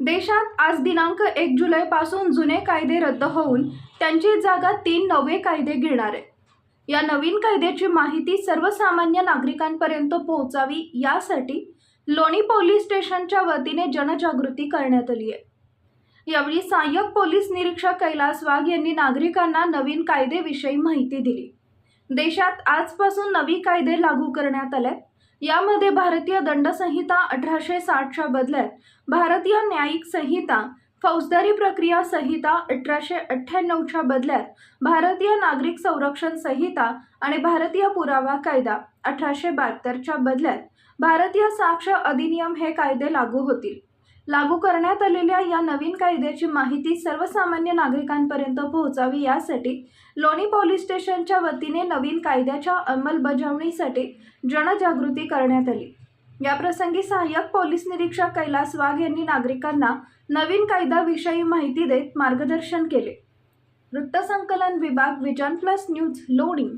देशात आज दिनांक एक जुलैपासून जुने कायदे रद्द होऊन त्यांची जागा तीन नवे कायदे घेणार आहे. या नवीन कायद्याची माहिती सर्वसामान्य नागरिकांपर्यंत पोहोचावी यासाठी लोणी पोलीस स्टेशनच्या वतीने जनजागृती करण्यात आली आहे. यावेळी सहाय्यक पोलीस निरीक्षक कैलास वाघ यांनी नागरिकांना नवीन कायदेविषयी माहिती दिली. देशात आजपासून नवी कायदे लागू करण्यात आले यामध्ये भारतीय दंड संहिता अठराशे साठच्या बदल्यात भारतीय न्यायिक संहिता फौजदारी प्रक्रिया संहिता अठराशे अठ्ठ्याण्णवच्या बदल्यात भारतीय नागरिक संरक्षण संहिता आणि भारतीय पुरावा कायदा अठराशे बहात्तरच्या बदल्यात भारतीय साक्ष अधिनियम हे कायदे लागू होतील. लागू करण्यात आलेल्या या नवीन कायद्याची माहिती सर्वसामान्य नागरिकांपर्यंत पोहोचावी यासाठी लोणी पोलीस स्टेशनच्या वतीने नवीन कायद्याच्या अंमलबजावणीसाठी जनजागृती करण्यात आली. याप्रसंगी सहाय्यक पोलीस निरीक्षक कैलास वाघ यांनी नागरिकांना नवीन कायद्याविषयी माहिती देत मार्गदर्शन केले. वृत्तसंकलन विभाग विजन प्लस न्यूज लोणी.